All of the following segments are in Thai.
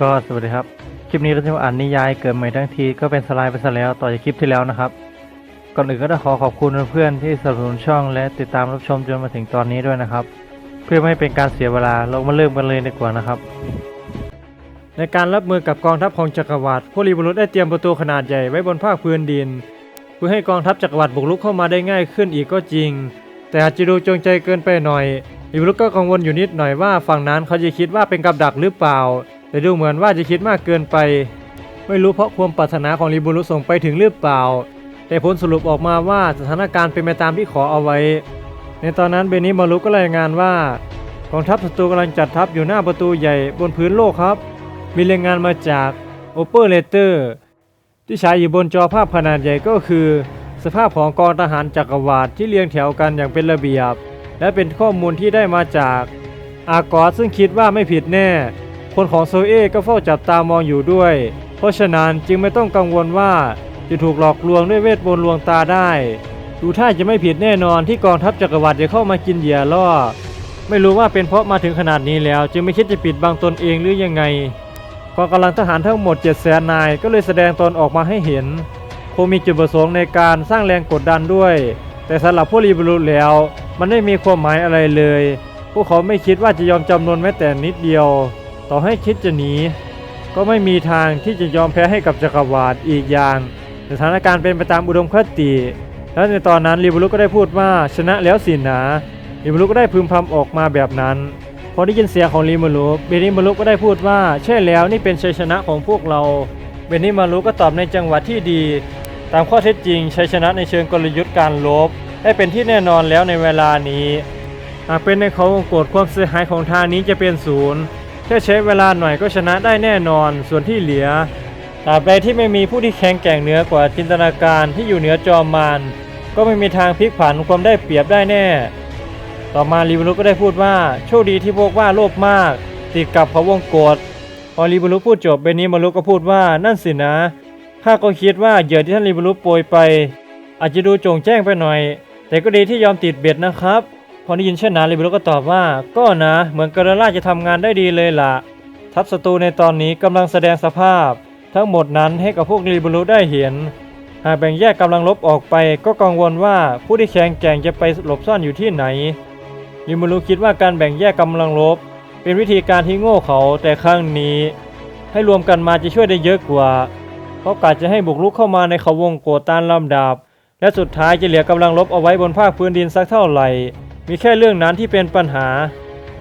ก็สวัสดีครับ คลิปนี้เราจะมาอ่านนิยายเกิดใหม่ทั้งทีก็เป็นสไลด์ไปซะแล้วต่อจากคลิปที่แล้วนะครับ ก่อนอื่นก็ต้องขอขอบคุณเพื่อนๆที่สนับสนุนช่องและติดตามรับชมจนมาถึงตอนนี้ด้วยนะครับ เพื่อไม่ให้เป็นการเสียเวลาเรามาเริ่มกันเลยดีกว่านะครับ ในการรับมือกับกองทัพของจักรวรรดิพวกรีบุรุษได้เตรียมประตูขนาดใหญ่ไว้บนภาคพื้นดิน เพื่อให้กองทัพจักรวรรดิบุกรุกเข้ามาได้ง่ายขึ้นอีกก็จริง แต่อาจจะดูจงใจเกินไปหน่อยรีบุรุษก็กังวลอยู่นิดหน่อยว่าฝั่งนั้นเขาจะคิดว่าเป็นกับดักหรือเปล่า แต่ดูเหมือนว่าจะคิดมากเกินไป ไม่รู้เพราะความปรารถนาของรีบุรุส่งไปถึงหรือเปล่า แต่ผลสรุปออกมาว่าสถานการณ์เป็นไปตามที่ขอเอาไว้ ในตอนนั้นเบนิมารุก็รายงานว่ากองทัพศัตรูกำลังจัดทัพอยู่หน้าประตูใหญ่บนพื้นโลกครับ มีรายงานมาจากโอเปอเรเตอร์ที่ฉายอยู่บนจอภาพขนาดใหญ่ก็คือ สภาพของกองทหารจักรวรรดิที่เรียงแถวกันอย่างเป็นระเบียบ และเป็นข้อมูลที่ได้มาจาก อากอสซึ่งคิดว่าไม่ผิดแน่ คนของโซเอก็เฝ้าจับตามองอยู่ด้วย เพราะฉะนั้นจึงไม่ต้องกังวลว่าจะถูกหลอกลวงด้วยเวทมนต์ลวงตาได้ ดูท่าจะไม่ผิดแน่นอนที่กองทัพจักรวรรดิจะเข้ามากินเหยื่อล่อ ไม่รู้ว่าเป็นเพราะมาถึงขนาดนี้แล้ว จึงไม่คิดจะปิดบังตนเองหรือยังไงกองกำลังทหารทั้งหมด7 0 0 0 0นนายก็เลยแสดงตนออกมาให้เห็นคงมีจุดประสงค์ในการสร้างแรงกดดันด้วย แต่สำหรับพวกรีบรูแล้ว มันไม่มีความหมายอะไรเลย พวกเขาไม่คิดว่าจะยอมจำนวนแม้แต่นิดเดียว ต่อให้คิดจะหนี ก็ไม่มีทางที่จะยอมแพ้ให้กับจักรวรรดิอีกอย่าง สถานการณ์เป็นไปตามอุดมคติ และในตอนนั้นรีบรุก็ได้พูดว่าชนะแล้วสินะรีบรุก็ได้พึมพำออกมาแบบนั้นพอได้ยินเสียงของรีมารุเบนิมารุก็ได้พูดว่า ใช่แล้วนี่เป็นชัยชนะของพวกเรา เบนิมารุก็ตอบในจังหวะที่ดี ตามข้อเท็จจริงชัยชนะในเชิงกลยุทธ์การลบได้เป็นที่แน่นอนแล้วในเวลานี้หากเป็นในเขาวงกฏความเสียหายของทางนี้จะเป็นศูนย์ แค่ใช้เวลาหน่อยก็ชนะได้แน่นอน ส่วนที่เหลือตราบใดที่ไม่มีผู้ที่แข็งแกร่งเหนือกว่าจินตนาการที่อยู่เหนือจอมมารก็ไม่มีทางพลิกผันความได้เปรียบได้แน่ ต่อมาลีบุรุก็ได้พูดว่าโชคดีที่พวกว่าโลภมาก ติดกับเขาวงกฏพอลีบุรุพูดจบเบนี้มารุก็พูดว่านั่นสินะข้าก็คิดว่าเหยื่อที่ท่านลีบุรุโปรยไป อาจจะดูโจงแจ้งไปหน่อย แต่ก็ดีที่ยอมติดเบ็ดนะครับ อได้ยินเช่นนั้นลีบุรุก็ตอบว่าก็นะ เหมือนกรล่าจะทำงานได้ดีเลยล่ะ ทัพศัตรูในตอนนี้กำลังแสดงสภาพ ทั้งหมดนั้นให้กับพวกลีบุรุได้เห็น หากแบ่งแยกกำลังลบออกไป ก็กังวลว่าผู้ที่แข็งแกร่งจะไปหลบซ่อนอยู่ที่ไหนลิมูรุคิดว่าการแบ่งแยกกำลังลบ เป็นวิธีการที่โง่เขาแต่ครั้งนี้ ให้รวมกันมาจะช่วยได้เยอะกว่า เพราะกาจะให้บุกรุกเข้ามาในเขาวงโกตามลำดับและสุดท้ายจะเหลือกำลังลบเอาไว้บนภาคพื้นดินสักเท่าไหร่ มีแค่เรื่องนั้นที่เป็นปัญหา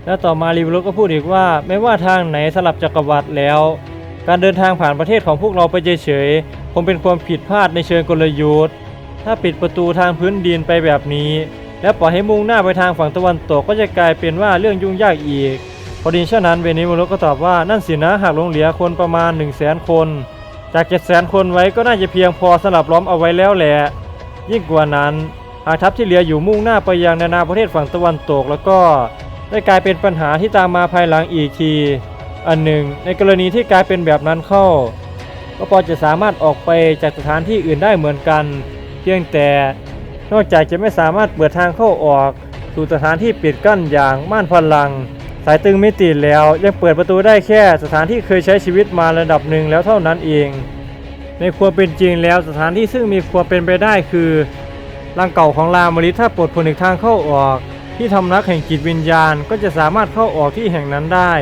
และต่อมาลิมูรุก็พูดอีกว่า ไม่ว่าทางไหนสลับจักรวรรดิแล้ว การเดินทางผ่านประเทศของพวกเราไปเฉยๆคงเป็นความผิดพลาดในเชิงกลยุทธ์ ถ้าปิดประตูทางพื้นดินไปแบบนี้ และปล่อยให้มุ่งหน้าไปทางฝั่งตะวันตกก็จะกลายเป็นว่าเรื่องยุ่งยากอีกพอดีเช่นนั้นเวนิโมโรก็ตอบว่านั่นสินะหากลงเหลือคนประมาณ 1 0 0 0 0แสนคน จาก 7 0 0 0 0 0 คนไว้ก็น่าจะเพียงพอสำหรับล้อมเอาไว้แล้วแหละยิ่งกว่านั้นากทัพที่เหลืออยู่มุ่งหน้าไปยังนานาประเทศฝั่งตะวันตก แล้วก็ได้กลายเป็นปัญหาที่ตามมาภายหลังอีกที อันหนึ่ง ในกรณีที่กลายเป็นแบบนั้นเข้า ก็พอจะสามารถออกไปจากสถานที่อื่นได้เหมือนกัน เพียงแต่นอกจากจะไม่สามารถเปิดทางเข้าออก สู่สถานที่ปิดกั้นอย่างม่านพลัง สายตึงไม่ติดแล้ว ยังเปิดประตูได้แค่สถานที่เคยใช้ชีวิตมาระดับหนึ่งแล้วเท่านั้นเอง ในความเป็นจริงแล้วสถานที่ซึ่งมีความเป็นไปได้คือ ร่างเก่าของลามริถ้าปลดผนึกทางเข้าออก ที่ทำนักแห่งจิตวิญญาณก็จะสามารถเข้าออกที่แห่งนั้นได้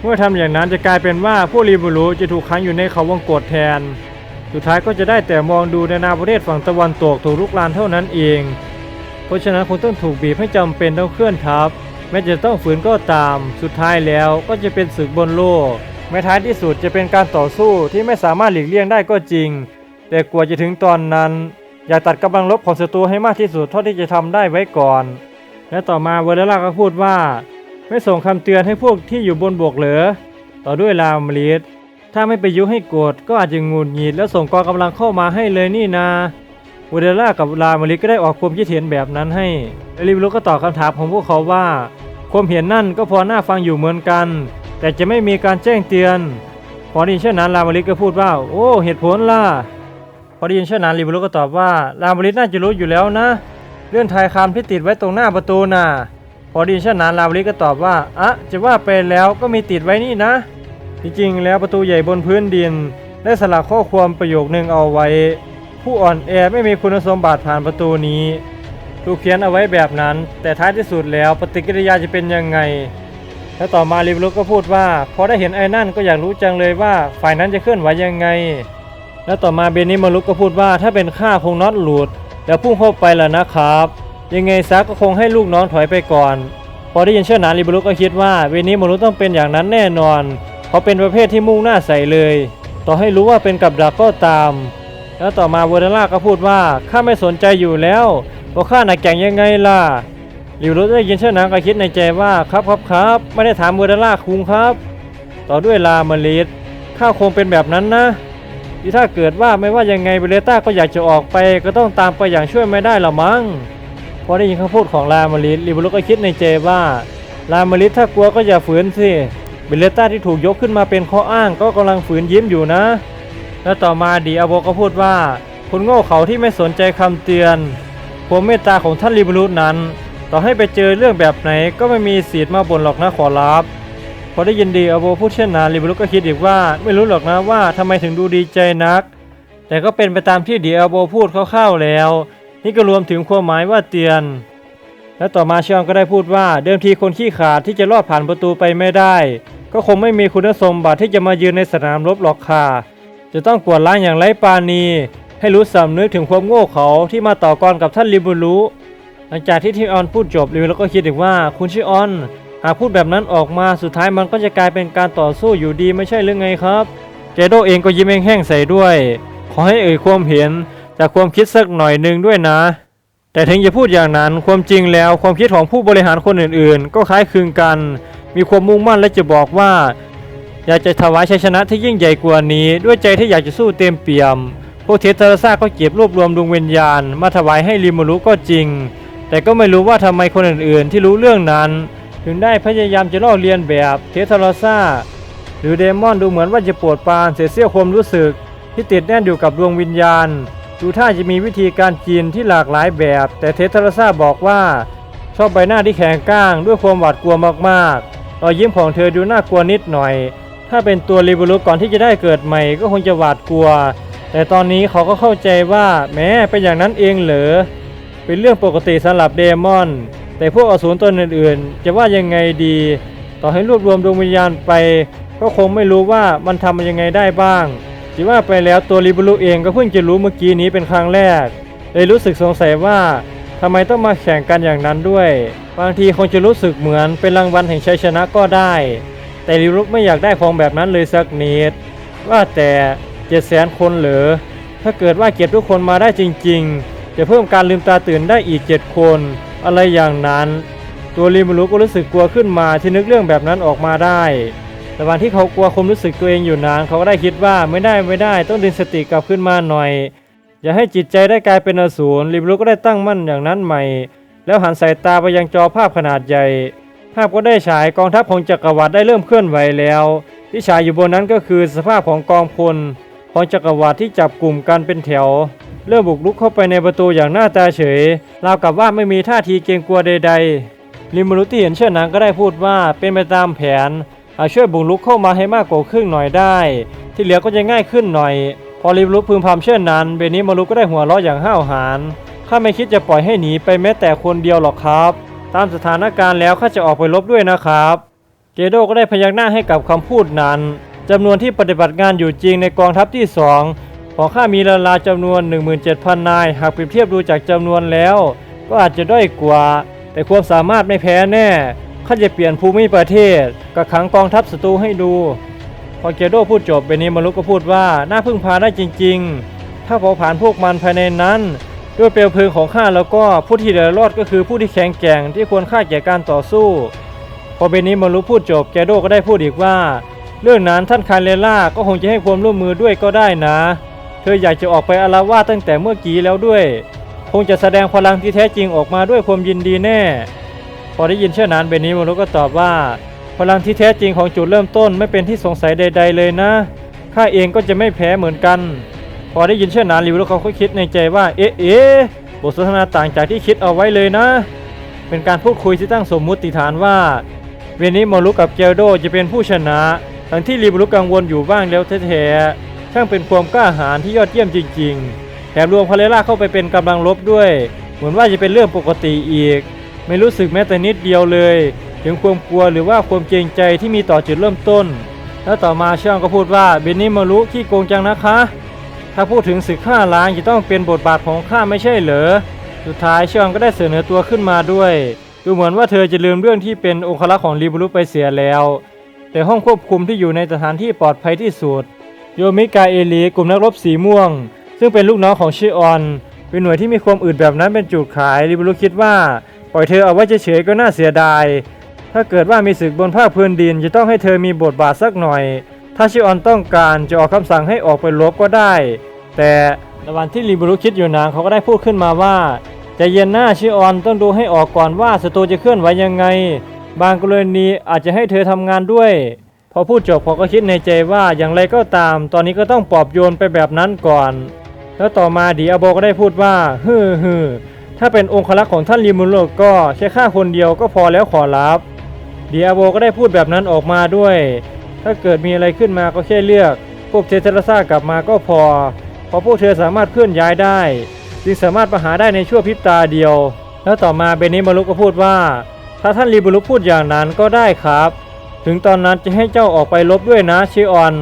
เมื่อทำอย่างนั้นจะกลายเป็นว่าผู้รีบุรุจะถูกขังอยู่ในเขาวงกฏแทน สุดท้ายก็จะได้แต่มองดูในนาประเทศฝั่งตะวันตกถูกลุกลานเท่านั้นเอง เพราะฉะนั้นคงต้องถูกบีบให้จำเป็นต้องเคลื่อนทัพแม้จะต้องฝืนก็ตาม สุดท้ายแล้วก็จะเป็นศึกบนโลก แม้ท้ายที่สุดจะเป็นการต่อสู้ที่ไม่สามารถหลีกเลี่ยงได้ก็จริง แต่กว่าจะถึงตอนนั้น อยากตัดกำลังลบของศัตรูให้มากที่สุดเท่าที่จะทำได้ไว้ก่อน และต่อมาเวเดล่าก็พูดว่า ไม่ส่งคำเตือนให้พวกที่อยู่บนบกเหรอต่อด้วยลามลิสถ้าไม่ไปยุให้โกรธก็อาจจะงุนหงิดแล้วส่งกองกำลังเข้ามาให้เลยนี่นาเวเดล่ากับลามลิสก็ได้ออกความคิดเห็นแบบนั้นให้ละลิบลุก็ตอบคำถามของพวกเขาว่า ความเห็นนั่นก็พอน่าฟังอยู่เหมือนกัน แต่จะไม่มีการแจ้งเตือน พอด้ยินเช่นนั้นลามลิสก็พูดว่า โอ้ เหตุผลล่ะ พอได้ยินเช่นนั้นลิบลุก็ตอบว่าลามลิสน่าจะรู้อยู่แล้วนะเลื่อนทายคำที่ติดไว้ตรงหน้าประตูน่ะพอไดีเช่นนั้นลาวลิก็ตอบว่าอะจะว่าไปแล้วก็มีติดไว้นี่นะ จริงๆ แล้วประตูใหญ่บนพื้นดิน ได้สลักข้อความประโยคหนึ่งเอาไว้ ผู้อ่อนแอไม่มีคุณสมบัติผ่านประตูนี้ถูกเขียนเอาไว้แบบนั้น แต่ท้ายที่สุดแล้วปฏิกิริยาจะเป็นยังไง แล้วต่อมาริบลุกก็พูดว่าพอได้เห็นไอ้นั่นก็อยากรู้จังเลยว่าฝ่ายนั้นจะเคลื่อนไหวยังไง แล้วต่อมาเบนิมารุกก็พูดว่าถ้าเป็นข้าคงน็อตหลุดแล้วพุ่งเข้าไปแล้วนะครับ ยังไงซะก็คงให้ลูกน้องถอยไปก่อน พอได้ยินเช่นนั้นริบลุกก็คิดว่าเวนิมารุกต้องเป็นอย่างนั้นแน่นอนเขาเป็นประเภทที่มุ่งหน้าใส่เลย ต่อให้รู้ว่าเป็นกับดักก็ตาม แล้วต่อมาเวอร์เดล่าก็พูดว่าข้าไม่สนใจอยู่แล้วว่าข้าหนักแก่งยังไงล่ะลิวรุได้ยินเช่นนั้นก็คิดในใจว่าครับครับครับไม่ได้ถามเวอร์เดล่าคุงครับ ต่อด้วยลามาลิสข้าคงเป็นแบบนั้นนะ ที่ถ้าเกิดว่าไม่ว่ายังไงเบเลต้าก็อยากจะออกไป ก็ต้องตามไปอย่างช่วยไม่ได้หรอมั้งพอได้ยินคำพูดของลามาลิสลิวรุก็คิดในใจว่าลามาลิสถ้ากลัวก็อย่าฝืนสิเบเลต้าที่ถูกยกขึ้นมาเป็นข้ออ้างก็กำลังฝืนยิ้มอยู่นะ แล้วต่อมาดีอาโบก็พูดว่าคุณโง่เขาที่ไม่สนใจคำเตือนความเมตตาของท่านลิบุรุนั้น ต่อให้ไปเจอเรื่องแบบไหนก็ไม่มีสิทธิ์มาบ่นหรอกนะขอรับ พอได้ยินดีอาโบพูดเช่นนั้นลิบรุษก็คิดอีกว่าไม่รู้หรอกนะว่าทำไมถึงดูดีใจนัก แต่ก็เป็นไปตามที่ดีอาโบพูดคร่าวๆแล้ว นี่ก็รวมถึงความหมายว่าเตือนและต่อมาชองก็ได้พูดว่าเดิมทีคนขี้ขาดที่จะลอดผ่านประตูไปไม่ได้ ก็คงไม่มีคุณสมบัติที่จะมายืนในสนามรบหรอกค่ะ จะต้องกวดล้างอย่างไร้ปาณี ให้รู้สำนึกถึงความโง่เขาที่มาต่อกรกับท่านลิบูรุหลังจากที่ทีออนพูดจบลิวแล้วก็คิดอีกว่าคุณชิออน หากพูดแบบนั้นออกมาสุดท้ายมันก็จะกลายเป็นการต่อสู้อยู่ดีไม่ใช่หรือไงครับ เจโดเองก็ยิ้มแห้งๆใส่ด้วย ขอให้เอ่ยความเห็นจากความคิดสักหน่อยหนึ่งด้วยนะ แต่ถึงจะพูดอย่างนั้นความจริงแล้วความคิดของผู้บริหารคนอื่นๆ ก็คล้ายคลึงกัน มีความมุ่งมั่นและจะบอกว่า อยากจะถวายชัยชนะที่ยิ่งใหญ่กว่านี้ ด้วยใจที่อยากจะสู้เต็มเปี่ยมพวกเทเทราซาก็เก็บรวบรวมดวงวิญญาณ มาถวายให้ริมูรุก็จริง แต่ก็ไม่รู้ว่าทำไมคนอื่นๆ ที่รู้เรื่องนั้น ถึงได้พยายามจะลอกเลียนแบบเทเทราซาหรือเดมอนดูเหมือนว่าจะปวดปานเสียเสี้ยวความรู้สึก ที่ติดแน่นอยู่กับดวงวิญญาณ ดูท่าจะมีวิธีการกินที่หลากหลายแบบ แต่เทเทราซาบอกว่าชอบใบหน้าที่แข็งก้างด้วยความหวาดกลัวมากๆรอยยิ้มของเธอดูน่ากลัวนิดหน่อย ถ้าเป็นตัวริบูรุก่อนที่จะได้เกิดใหม่ก็คงจะหวาดกลัว แต่ตอนนี้เขาก็เข้าใจว่าแม้เป็นอย่างนั้นเองเหรอเป็นเรื่องปกติสำหรับเดมอน แต่พวกอสูรตนอื่นๆ จะว่ายังไงดี ต่อให้รวบรวมดวงวิญญาณไป ก็คงไม่รู้ว่ามันทำยังไงได้บ้างที่ว่าไปแล้วตัวริบูรุเองก็เพิ่งจะรู้เมื่อกี้นี้เป็นครั้งแรก เลยรู้สึกสงสัยว่าทำไมต้องมาแข่งกันอย่างนั้นด้วย บางทีคงจะรู้สึกเหมือนเป็นรางวัลแห่งชัยชนะก็ได้ แต่ริรุกไม่อยากได้ของแบบนั้นเลยสักนิด ว่าแต่เจ็ดแสนคนเหรอ ถ้าเกิดว่าเก็บทุกคนมาได้จริง ๆ จะเพิ่มการลืมตาตื่นได้อีกเจ็ดคน อะไรอย่างนั้น ตัวริมรุก็รู้สึกกลัวขึ้นมาที่นึกเรื่องแบบนั้นออกมาได้แต่วันที่เขากลัวความรู้สึกตัวเองอยู่นานเขาก็ได้คิดว่าไม่ได้ไม่ได้ต้องดึงสติกลับขึ้นมาหน่อย อย่าให้จิตใจได้กลายเป็นอสูรริมรุก็ได้ตั้งมั่นอย่างนั้นใหม่ แล้วหันสายตาไปยังจอภาพขนาดใหญ่ ภาพก็ได้ฉายกองทัพของจักรวรรดิได้เริ่มเคลื่อนไหวแล้ว ที่ฉายอยู่บนนั้นก็คือสภาพของกองพลของจักรวรรดิที่จับกลุ่มกันเป็นแถว เริ่มบุกรุกเข้าไปในประตูอย่างหน้าตาเฉยราวกับว่าไม่มีท่าทีเกรงกลัวใดๆริมรุที่เห็นเช่นนั้นก็ได้พูดว่าเป็นไปตามแผนหาช่วยบุกรุกเข้ามาให้มากกว่าครึ่งหน่อยได้ ที่เหลือก็จะง่ายขึ้นหน่อย พอริมรุพึมพำเช่นนั้น เบนิมารุก็ได้หัวเราะอย่างห้าวหาญข้าไม่คิดจะปล่อยให้หนีไปแม้แต่คนเดียวหรอกครับ ตามสถานการณ์แล้วข้าจะออกไปรบด้วยนะครับ เกโดก็ได้พยักหน้าให้กับคำพูดนั้นจำนวนที่ปฏิบัติงานอยู่จริงในกองทัพที่สอง ของข้ามีลาลาจำนวน 17,000 นาย หากเปรียบเทียบดูจากจำนวนแล้ว ก็อาจจะด้อยกว่า แต่ความสามารถไม่แพ้แน่ข้าจะเปลี่ยนภูมิประเทศกับขังกองทัพศัตรูให้ดู พอเกโดพูดจบเบนิมารุก็พูดว่าน่าพึ่งพาได้จริง ๆ ถ้าเผาผลาญพวกมันภายในนั้น ด้วยเปลวเพลิงของข้าแล้วก็ผู้ที่เหลือรอดก็คือผู้ที่แข็งแกร่งที่ควรค่าแก่การต่อสู้ พอเบนิมารุพูดจบแกโดก็ได้พูดอีกว่า เรื่องนั้นท่านคาเลล่าก็คงจะให้ความร่วมมือด้วยก็ได้นะ เธออยากจะออกไปอาละวาดตั้งแต่เมื่อกี้แล้วด้วย คงจะแสดงพลังที่แท้จริงออกมาด้วยความยินดีแน่ พอได้ยินเช่นนั้นเบนิมารุก็ตอบว่า พลังที่แท้จริงของจุดเริ่มต้นไม่เป็นที่สงสัยใด ๆ เลยนะข้าเองก็จะไม่แพ้เหมือนกัน พอได้ยินเช่นนั้นริวแล้วเขาก็คิดในใจว่า เอ๊ะเอ๊ะบทสนทนาต่างจากที่คิดเอาไว้เลยนะ เป็นการพูดคุยที่ตั้งสมมุติฐานว่า เวนิโมรุกับเกลโดจะเป็นผู้ชนะทั้งที่รีบรุกกังวลอยู่บ้างแล้วแท้ๆ ช่างเป็นความกล้าหาญที่ยอดเยี่ยมจริง ๆ แถมรวมพาเลล่าเข้าไปเป็นกำลังลบด้วย เหมือนว่าจะเป็นเรื่องปกติอีก ไม่รู้สึกแม้แต่นิดเดียวเลย ถึงความกลัวหรือว่าความเกรงใจที่มีต่อจุดเริ่มต้น แล้วต่อมาช่างก็พูดว่าเบนนี่มารุขี้โกงจังนะคะ ถ้าพูดถึงศึกฆ่าล้างจะต้องเป็นบทบาทของข้าไม่ใช่เหรอ สุดท้ายช่างก็ได้เสนอตัวขึ้นมาด้วยดูเหมือนว่าเธอจะลืมเรื่องที่เป็นองครักษ์ของรีบรุไปเสียแล้ว แต่ห้องควบคุมที่อยู่ในสถานที่ปลอดภัยที่สุด โยมิกาเอลีกลุ่มนักรบสีม่วง ซึ่งเป็นลูกน้องของชิออน เป็นหน่วยที่มีความอึดแบบนั้นเป็นจุดขายริบุรุคิดว่า ปล่อยเธอเอาไว้เฉยๆก็น่าเสียดาย ถ้าเกิดว่ามีศึกบนภาคพื้นดินจะต้องให้เธอมีบทบาทสักหน่อย ถ้าชิออนต้องการจะออกคำสั่งให้ออกไปรบก็ได้ แต่ระหว่างที่ริบุรุคิดอยู่นานเขาก็ได้พูดขึ้นมาว่าใจเย็นหน้าชิออนต้องดูให้ออกก่อนว่าศัตรูจะเคลื่อนไหวยังไง บางกรณีอาจจะให้เธอทำงานด้วย พอพูดจบเขาก็คิดในใจว่าอย่างไรก็ตาม ตอนนี้ก็ต้องปลอบโยนไปแบบนั้นก่อน แล้วต่อมาดีอาโบก็ได้พูดว่าฮือฮือถ้าเป็นองครักษ์ของท่านริมุโลกก็แค่ข้าคนเดียวก็พอแล้วขอรับดีอาโบก็ได้พูดแบบนั้นออกมาด้วย ถ้าเกิดมีอะไรขึ้นมาก็แค่เลือก พวกเทเทราซ่ากลับมาก็พอเพราะพวกเธอสามารถเคลื่อนย้ายได้ จึงสามารถประหารได้ในชั่วพริบตาเดียว แล้วต่อมาเบนิมารุก็พูดว่า ถ้าท่านริบุรุพูดอย่างนั้นก็ได้ครับ ถึงตอนนั้นจะให้เจ้าออกไปลบด้วยนะชิออน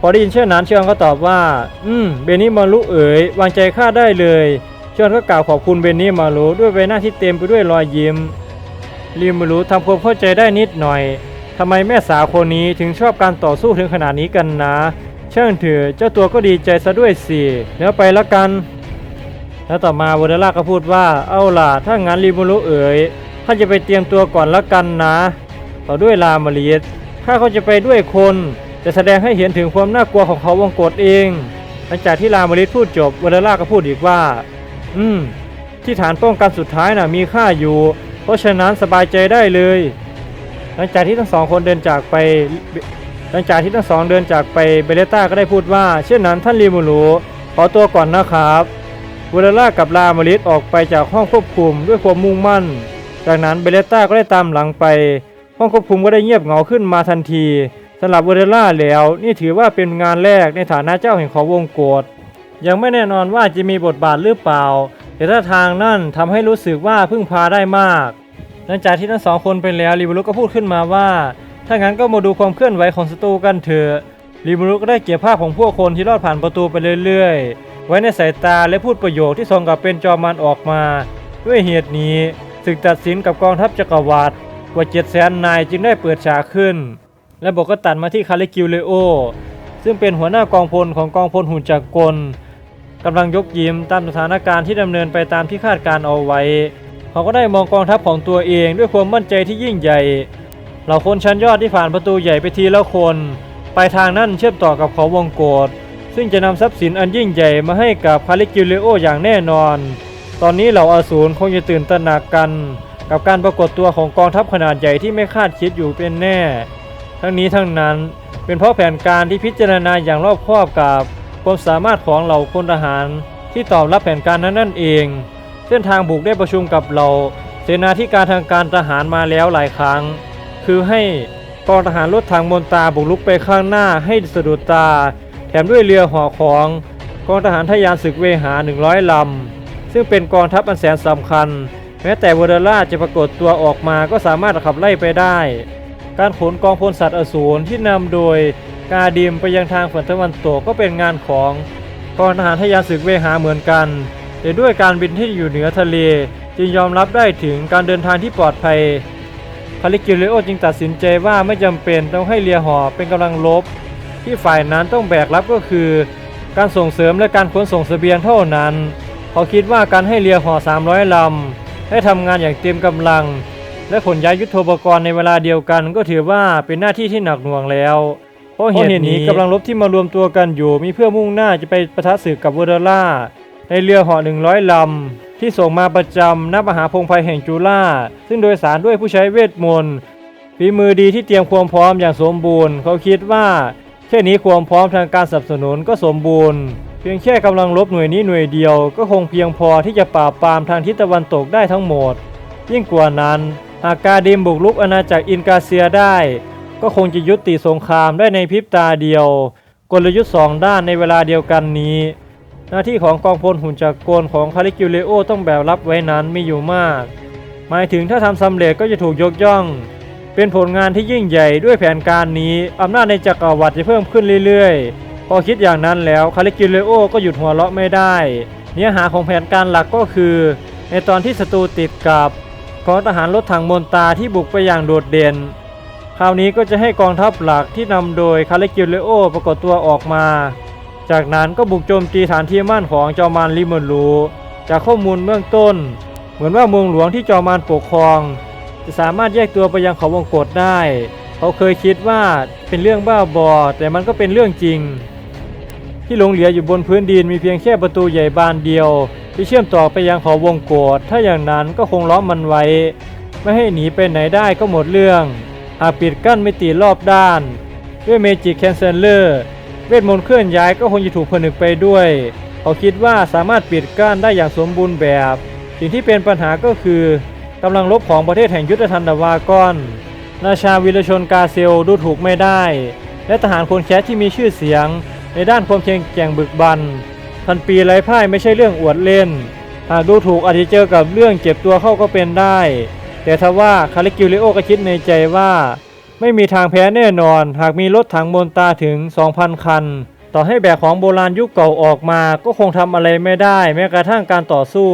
พอได้ยินเช่นนั้นชิออนก็ตอบว่า อืม เบนิมารุเอ๋ยวางใจข้าได้เลยชิออนก็กล่าวขอบคุณเบนิมารุด้วยใบหน้าที่เต็มไปด้วยรอยยิ้มริมารุทำความเข้าใจได้นิดหน่อยทำไมแม่สาวคนนี้ถึงชอบการต่อสู้ถึงขนาดนี้กันนะเช่างเถอะเจ้าตัวก็ดีใจซะด้วยสิแล้วไปละกัน แล้วต่อมาเวเดล่าก็พูดว่า เอาล่ะ ถ้างั้นริมูรุเอ๋ยท่านจะไปเตรียมตัวก่อนละกันนะ ต่อด้วยลามารีสข้าเขาจะไปด้วยคน จะแสดงให้เห็นถึงความน่ากลัวของเขาวงกฏเอง หลังจากที่ลามารีสพูดจบวเดล่าก็พูดอีกว่า อืม ที่ฐานป้องกันสุดท้ายน่ะมีค่าอยู่ เพราะฉะนั้นสบายใจได้เลย หลังจากที่ทั้งสองคนเดินจากไป หลังจากที่ทั้งสองเดินจากไปเบเลต้าก็ได้พูดว่า เช่นนั้นท่านริมูรุขอตัวก่อนนะครับเวลล่ากับลามาริสออกไปจากห้องควบคุมด้วยความมุ่งมั่น จากนั้นเบเลต้าก็ได้ตามหลังไป ห้องควบคุมก็ได้เงียบเหงาขึ้นมาทันทีสำหรับเวลล่าแล้ว นี่ถือว่าเป็นงานแรกในฐานะเจ้าแห่งของวงโกฏยังไม่แน่นอนว่าจะมีบทบาทหรือเปล่า แต่ถ้าทางนั่นทำให้รู้สึกว่าพึ่งพาได้มาก หลังจากที่ทั้งสองคนไปแล้วริบุรุก็พูดขึ้นมาว่า ถ้างั้นก็มาดูความเคลื่อนไหวของศัตรูกันเถอะริบุรุก็ได้เก็บภาพของพวกคนที่รอดผ่านประตูไปเรื่อยๆ ไว้ในสายตาและพูดประโยคที่ทรงกับเป็นจอมันออกมา ด้วยเหตุนี้ศึกตัดสินกับกองทัพจักรวรรดิ กว่าเจ็ดแสนนายจึงได้เปิดฉากขึ้น และบอกก็ตัดมาที่คาริกิวเลโอ ซึ่งเป็นหัวหน้ากองพลของกองพลหุ่นจักรกลกำลังยกยิ้มตามสถานการณ์ที่ดำเนินไปตามที่คาดการเอาไว้ เขาก็ได้มองกองทัพของตัวเองด้วยความมั่นใจที่ยิ่งใหญ่ เหล่าคนชั้นยอดที่ผ่านประตูใหญ่ไปทีละคน ไปทางนั้นเชื่อมต่อกับเขาวงโกฏซึ่งจะนำทรัพย์สินอันยิ่งใหญ่มาให้กับคาลิกิวเลโออย่างแน่นอน ตอนนี้เหล่าอาสูรคงจะตื่นตระหนักกัน กับการปรากฏตัวของกองทัพขนาดใหญ่ที่ไม่คาดคิดอยู่เป็นแน่ ทั้งนี้ทั้งนั้นเป็นเพราะแผนการที่พิจารณาอย่างรอบคอบกับความสามารถของเหล่าพลทหารที่ตอบรับแผนการนั้นนั่นเอง เส้นทางบุกได้ประชุมกับเราเสนาธิการทางการทหารมาแล้วหลายครั้ง คือให้กองทหารรถถังมนตาบุกลุกไปข้างหน้าให้สะดุดตา แถมด้วยเรือห่อของกองทหารทยานศึกเวหา 100 ลำ ซึ่งเป็นกองทัพอันแสนสำคัญ ม้แต่เวเดล่าจะปรากฏตัวออกมาก็สามารถขับไล่ไปได้ การขนกองพลสัตว์อสูรที่นำโดยกาดิมไปยังทางฝั่งตะวันตกก็เป็นงานของกองทหารทยานศึกเวหาเหมือนกันแต่ด้วยการบินที่อยู่เหนือทะเล จึงยอมรับได้ถึงการเดินทางที่ปลอดภัยคาลิกิเลโอจึงตัดสินใจว่าไม่จำเป็นต้องให้เรือห่อเป็นกำลังลบ ที่ฝ่ายนั้นต้องแบกรับก็คือ การส่งเสริมและการขนส่งเสบียงเท่านั้น เขาคิดว่าการให้เรือห่อ300 ลำ ให้ทำงานอย่างเต็มกำลัง และขนย้ายยุทโธปกรณ์ในเวลาเดียวกัน ก็ถือว่าเป็นหน้าที่ที่หนักหน่วงแล้ว เพราะเหตุนี้กำลังรบที่มารวมตัวกันอยู่ มีเพื่อมุ่งหน้าจะไปปะทะศึกกับเวเดล่า ในเรือเหาะ100ลำ ที่ส่งมาประจำณมหาพงศ์ภัยแห่งจูล่าซึ่งโดยสารด้วยผู้ใช้เวทมนต์ฝีมือดีที่เตรียมความพร้อมอย่างสมบูรณ์ เขาคิดว่าแค่นี้ความพร้อมทางการสนับสนุนก็สมบูรณ์เพียงแค่กำลังรบหน่วยนี้หน่วยเดียวก็คงเพียงพอที่จะปราบปรามทางทิศตะวันตกได้ทั้งหมด ยิ่งกว่านั้น หากกาดิมบุกลุกอาณาจักรอินกาเซียได้ ก็คงจะยุติสงครามได้ในพริบตาเดียว กลยุทธ์สองด้านในเวลาเดียวกันนี้ หน้าที่ของกองพลหุ่นจักรกลของคาริกิวเลโอต้องแบกรับไว้นั้นมีอยู่มาก หมายถึงถ้าทำสำเร็จก็จะถูกยกย่อง เป็นผลงานที่ยิ่งใหญ่ด้วยแผนการนี้อำนาจในจักรวรรดิจะเพิ่มขึ้นเรื่อยๆ พอคิดอย่างนั้นแล้วคาริกิเลโอก็หยุดหัวเราะไม่ได้ เนื้อหาของแผนการหลักก็คือ ในตอนที่ศัตรูติดกับกองทหารรถถังมนตาที่บุกไปอย่างโดดเด่น คราวนี้ก็จะให้กองทัพหลักที่นำโดยคาริกิเลโอปรากฏตัวออกมา จากนั้นก็บุกโจมตีฐานที่มั่นของจอมานลิมอรูจากข้อมูลเบื้องต้น เหมือนว่าเมืองหลวงที่จอมานปกครอง จะสามารถแยกตัวไปยังเขาวงกฏได้ เขาเคยคิดว่าเป็นเรื่องบ้าบอแต่มันก็เป็นเรื่องจริง ที่หลงเหลืออยู่บนพื้นดินมีเพียงแค่ประตูใหญ่บานเดียว ที่เชื่อมต่อไปยังเขาวงกฏถ้าอย่างนั้นก็คงล้อมมันไว้ ไม่ให้หนีไปไหนได้ก็หมดเรื่อง หากปิดกั้นไม่ตีรอบด้าน ด้วยเมจิกแคนเซลเลอร์เวทมนต์เคลื่อนย้ายก็คงจะถูกผนึกไปด้วย เขาคิดว่าสามารถปิดกั้นได้อย่างสมบูรณ์แบบ สิ่งที่เป็นปัญหาก็คือกำลังลบของประเทศแห่งยุทธทันดาวากอนราชาวิรชนกาเซลดูถูกไม่ได้ และทหารคนแคสที่มีชื่อเสียง ในด้านความแข็งแกร่งบึกบัน พันปีไร้พ่ายไม่ใช่เรื่องอวดเล่น หากดูถูกอาจจะเจอกับเรื่องเจ็บตัวเข้าก็เป็นได้ แต่ทว่าคาริกิลิโอก็คิดในใจว่า ไม่มีทางแพ้แน่นอน หากมีรถถังมนตาถึง 2,000 คัน ต่อให้แบกของโบราณยุคเก่าออกมาก็คงทำอะไรไม่ได้ แม้กระทั่งการต่อสู้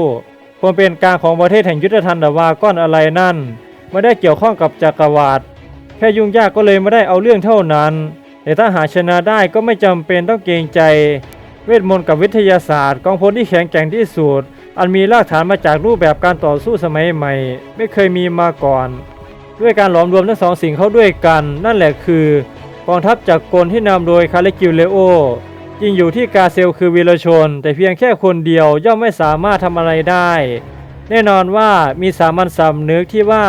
ควรเป็นการของประเทศแห่งยุทธทันดาวาก้อนอะไรนั่น ไม่ได้เกี่ยวข้องกับจักรวรรดิแค่ยุ่งยากก็เลยไม่ได้เอาเรื่องเท่านั้น แต่ถ้าหาชนะได้ก็ไม่จำเป็นต้องเกรงใจ เวทมนต์กับวิทยาศาสตร์กองพลที่แข็งแกร่งที่สุดอันมีรากฐานมาจากรูปแบบการต่อสู้สมัยใหม่ ไม่เคยมีมาก่อน ด้วยการหลอมรวมทั้งสองสิ่งเข้าด้วยกัน นั่นแหละคือกองทัพจากกลที่นำโดยคาริกิวเลโอจริงอยู่ที่กาเซลคือวีรชน แต่เพียงแค่คนเดียวย่อมไม่สามารถทำอะไรได้ แน่นอนว่ามีสามัญสำนึกที่ว่า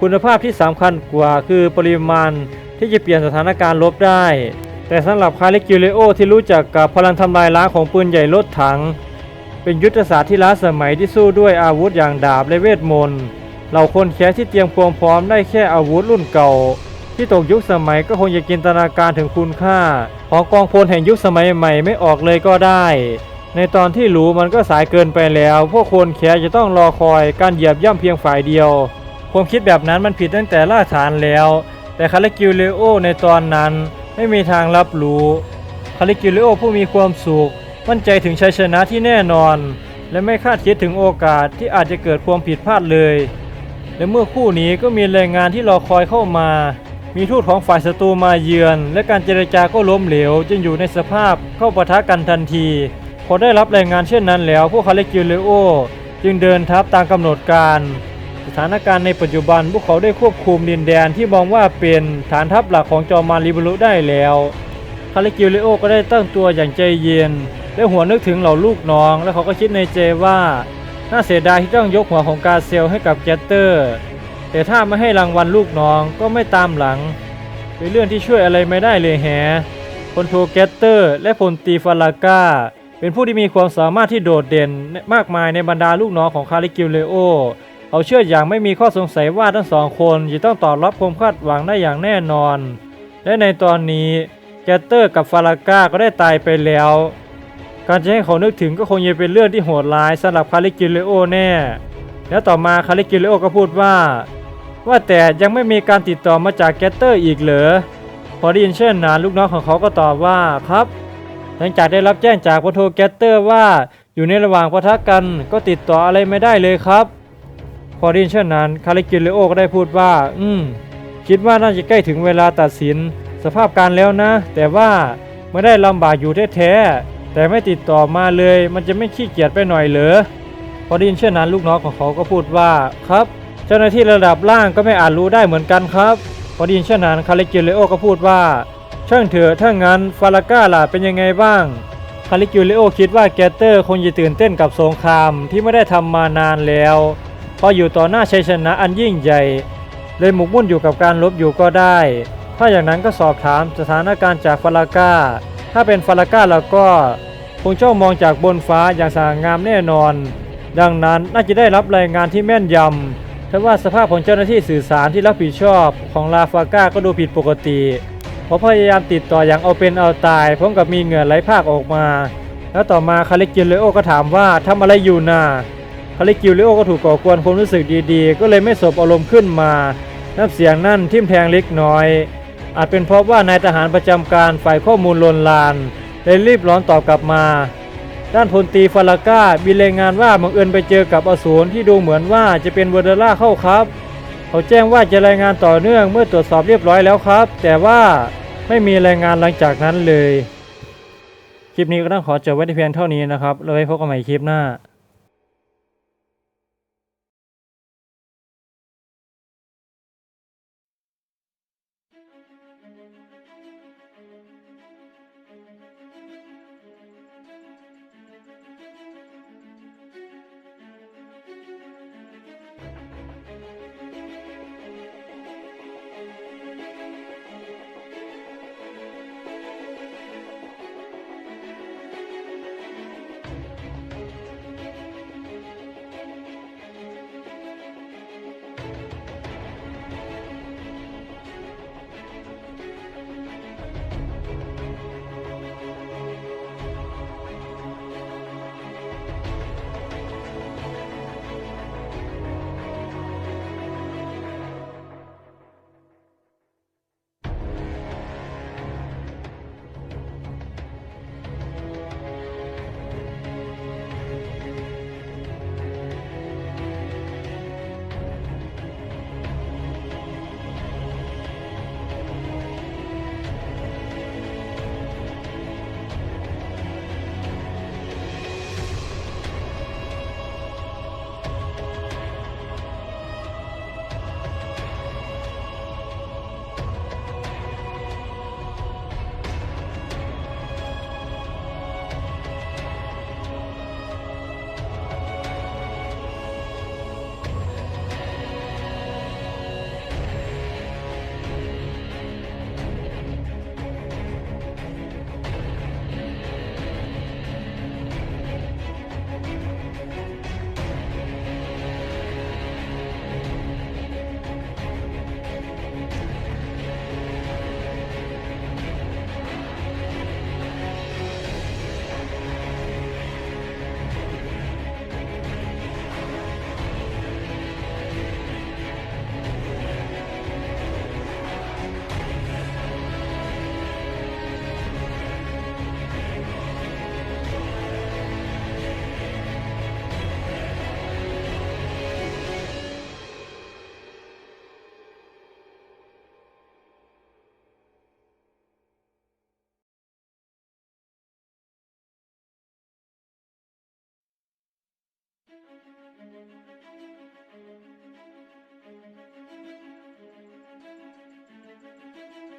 คุณภาพที่สำคัญกว่าคือปริมาณ ที่จะเปลี่ยนสถานการณ์ลบได้ แต่สำหรับคาริกิวเลโอที่รู้จักกับพลังทำลายล้างของปืนใหญ่รถถัง เป็นยุทธศาสตร์ที่ล้าสมัยที่สู้ด้วยอาวุธอย่างดาบและเวทมนต์เหล่าคนแค้ที่เตรียมความพร้อมได้แค่อาวุธรุ่นเก่า ที่ตกยุคสมัยก็คงจะจินตนาการถึงคุณค่า ของกองพลแห่งยุคสมัยใหม่ไม่ออกเลยก็ได้ ในตอนที่รู้มันก็สายเกินไปแล้ว พวกคนแค้จะต้องรอคอยการเหยียบย่ำเพียงฝ่ายเดียวความคิดแบบนั้นมันผิดตั้งแต่ราฐานแล้ว แต่คาริกิวเลโอในตอนนั้นไม่มีทางรับรู้คาริกิเลโอผู้มีความสุขมั่นใจถึงชัยชนะที่แน่นอน และไม่คาดคิดถึงโอกาสที่อาจจะเกิดความผิดพลาดเลย และเมื่อคู่นี้ก็มีแรงงานที่รอคอยเข้ามา มีทูตของฝ่ายศัตรูมาเยือน และการเจรจาก็ล้มเหลวจึงอยู่ในสภาพเข้าปะทะกันทันที พอได้รับแรายงานเช่นนั้นแล้วพวกคาริกิเลโอจึงเดินทัพตามกำหนดการ สถานการณ์ในปัจจุบันพวกเขาได้ควบคุมดินแดนที่มองว่าเป็นฐานทัพหลักของจอมารลิบรุได้แล้วคาริกิวเลโอก็ได้ตั้งตัวอย่างใจเย็นและหัวนึกถึงเหล่าลูกน้อง และเขาก็คิดในใจว่าน่าเสียดายที่ต้องยกหัวของกาเซลให้กับแกตเตอร์ แต่ถ้าไม่ให้รางวัลลูกน้องก็ไม่ตามหลัง เป็นเรื่องที่ช่วยอะไรไม่ได้เลยแฮพลโทแกตเตอร์ และพลตีฟาลาก้าเป็นผู้ที่มีความสามารถที่โดดเด่นมากมายในบรรดาลูกน้องของคาริกิวเลโอ เขาเชื่ออย่างไม่มีข้อสงสัยว่าทั้งสองคนจะต้องตอบรับความคาดหวังได้อย่างแน่นอน และในตอนนี้แกตเตอร์กับฟาราก้าก็ได้ตายไปแล้ว การจะให้เขานึกถึงก็คงจะเป็นเรื่องที่โหดร้ายสำหรับคาริกิเลโอแน่ แล้วต่อมาคาริกิเลโอก็พูดว่า ว่าแต่ยังไม่มีการติดต่อมาจากแกตเตอร์อีกเหรอพอได้ยินเช่นนั้นลูกน้องของเขาก็ตอบว่าครับ หลังจากได้รับแจ้งจากพโทแกตเตอร์ว่าอยู่ในระหว่างปะทะกันก็ติดต่ออะไรไม่ได้เลยครับ พอได้ยินเช่นนั้นคาริกิเลโอก็ได้พูดว่า อืม คิดว่าน่าจะใกล้ถึงเวลาตัดสิน สภาพการแล้วนะ แต่ว่าไม่ได้ลำบากอยู่แท้ๆแต่ไม่ติดต่อมาเลย มันจะไม่ขี้เกียจไปหน่อยเหรอพอได้ยินเช่นนั้นลูกน้องของเขาก็พูดว่าครับ เจ้าหน้าที่ระดับล่างก็ไม่อาจรู้ได้เหมือนกันครับ พอได้ยินเช่นนั้นคาริกิเลโอก็พูดว่าช่างเถอะถ้างั้นฟาราก้าล่ะเป็นยังไงบ้างคาริกิเลโอคิดว่าแกตเตอร์คงจะตื่นเต้นกับสงครามที่ไม่ได้ทำมานานแล้ว พออยู่ต่อหน้าชัยชนะอันยิ่งใหญ่ เลยหมกมุ่นอยู่กับการลบอยู่ก็ได้ ถ้าอย่างนั้นก็สอบถามสถานการณ์จากฟาราก้า ถ้าเป็นฟาราก้าแล้วก็คงจ้องมองจากบนฟ้าอย่างสง่างามแน่นอน ดังนั้นน่าจะได้รับรายงานที่แม่นยำทว่าสภาพของเจ้าหน้าที่สื่อสารที่รับผิดชอบของลาฟาก้าก็ดูผิดปกติเพราะพยายามติดต่ออย่างเอาเป็นเอาตายพร้อมกับมีเหงื่อไหลพากออกมา แล้วต่อมาคาริกิเลโอก็ถามว่าทำอะไรอยู่น่ะ คาริกิเลโอก็ถูกก่อกวนความรู้สึกดีๆ ก็เลยไม่สบอารมณ์ขึ้นมา น้ำเสียงนั่นทิ่มแทงเล็กน้อย อาจเป็นเพราะว่านายทหารประจำการฝ่ายข้อมูลลนลานเลยรีบร้อนตอบกลับมา ด้านพลตีฟาลาก้ามีรายงานว่าบังเอิญไปเจอกับอสูรที่ดูเหมือนว่าจะเป็นเวอร์เดล่าเข้าครับ เขาแจ้งว่าจะรายงานต่อเนื่องเมื่อตรวจสอบเรียบร้อยแล้วครับ แต่ว่าไม่มีรายงานหลังจากนั้นเลย คลิปนี้ก็ต้องขอจบไว้ในเพียงเท่านี้นะครับ แล้วไว้พบกันใหม่คลิปหน้า Müzik